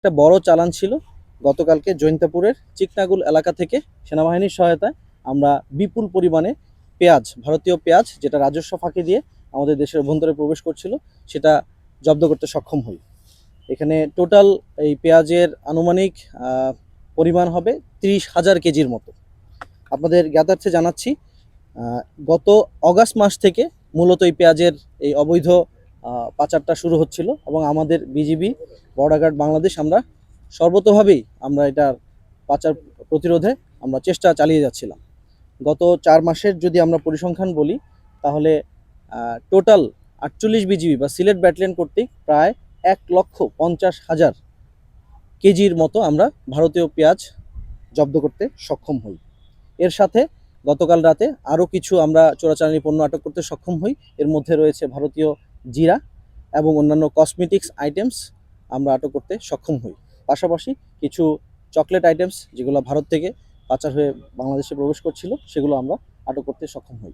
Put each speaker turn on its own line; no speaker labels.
একটা বড় চালান ছিল গতকালকে জৈন্তাপুরের চিকনাগুল এলাকা থেকে সেনাবাহিনীর সহায়তায় আমরা বিপুল পরিমাণে পেঁয়াজ, ভারতীয় পেঁয়াজ, যেটা রাজস্ব ফাঁকি দিয়ে আমাদের দেশের অভ্যন্তরে প্রবেশ করছিল, সেটা জব্দ করতে সক্ষম হই। এখানে টোটাল এই পেঁয়াজের আনুমানিক পরিমাণ হবে ত্রিশ হাজার কেজির মতো। আপনাদের জ্ঞাতার্থে জানাচ্ছি গত অগাস্ট মাস থেকে মূলত এই পেঁয়াজের এই অবৈধ পাচারটা শুরু হচ্ছিল এবং আমাদের বিজিবি, বর্ডার গার্ড বাংলাদেশ আমরা সর্বতোভাবেই আমরা এটার পাচার প্রতিরোধে আমরা চেষ্টা চালিয়ে যাচ্ছিলাম। গত চার মাসের যদি আমরা পরিসংখ্যান বলি, তাহলে টোটাল আটচল্লিশ বিজিবি বা সিলেট ব্যাটালিয়ন কর্তৃক প্রায় এক লক্ষ পঞ্চাশ হাজার কেজির মতো আমরা ভারতীয় পেঁয়াজ জব্দ করতে সক্ষম হই। এর সাথে গতকাল রাতে আরও কিছু আমরা চোরাচালানি পণ্য আটক করতে সক্ষম হই। এর মধ্যে রয়েছে ভারতীয় জিরা এবং অন্যান্য কসমেটিক্স আইটেমস আমরা আটক করতে সক্ষম হই। পাশাপাশি কিছু চকলেট আইটেমস যেগুলো ভারত থেকে পাচার হয়ে বাংলাদেশে প্রবেশ করছিল, সেগুলো আমরা আটক করতে সক্ষম হই।